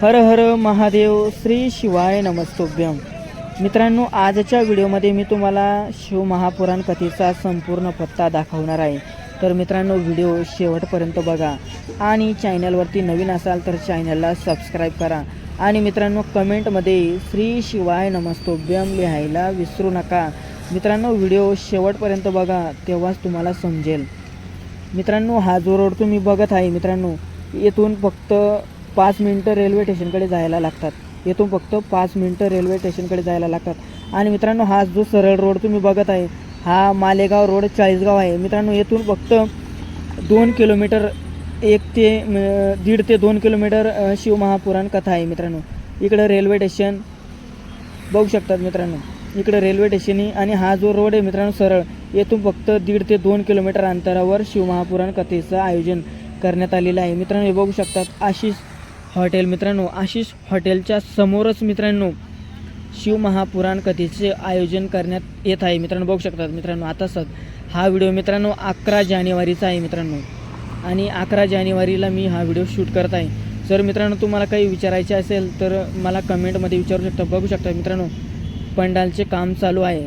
हर हर महादेव श्री शिवाय नमस्तोभ्यम. मित्रांनो आजच्या व्हिडिओमध्ये मी तुम्हाला शिवमहापुराण कथेचा संपूर्ण पत्ता दाखवणार आहे. तर मित्रांनो व्हिडिओ शेवटपर्यंत बघा आणि चॅनलवरती नवीन असाल तर चॅनलला सबस्क्राईब करा. आणि मित्रांनो कमेंटमध्ये श्री शिवाय नमस्तोभ्यम लिहायला विसरू नका. मित्रांनो व्हिडिओ शेवटपर्यंत बघा तेव्हाच तुम्हाला समजेल. मित्रांनो हा जो रोड तुम्ही बघत आहे मित्रांनो येथून फक्त पाच मिनटं रेल्वे स्टेशनकडे जायला लागतात. येथून फक्त पाच मिनटं रेल्वे स्टेशनकडे जायला लागतात. आणि मित्रांनो हा जो सरळ रोड तुम्ही बघत आहे हा मालेगाव रोड चाळीसगाव आहे. मित्रांनो येथून फक्त दोन किलोमीटर एक ते दीड ते दोन किलोमीटर शिवमहापुराण कथा आहे मित्रांनो. इकडं रेल्वे स्टेशन बघू शकतात मित्रांनो. इकडे रेल्वे स्टेशनही आणि हा जो रोड आहे मित्रांनो सरळ. येथून फक्त दीड ते दोन किलोमीटर अंतरावर शिवमहापुराण कथेचं आयोजन करण्यात आलेलं आहे. मित्रांनो हे बघू शकतात. आशिष हॉटेल मित्रांनो आशिष हॉटेलच्या समोरच मित्रांनो शिवमहापुराण कथेचे आयोजन करण्यात येत आहे. मित्रांनो बघू शकतात मित्रांनो आता सद हा व्हिडिओ मित्रांनो अकरा जानेवारीचा आहे मित्रांनो. आणि अकरा जानेवारीला मी हा व्हिडिओ शूट करत आहे. जर मित्रांनो तुम्हाला काही विचारायचे असेल तर मला कमेंटमध्ये विचारू शकता. बघू शकता मित्रांनो पंडालचे काम चालू आहे.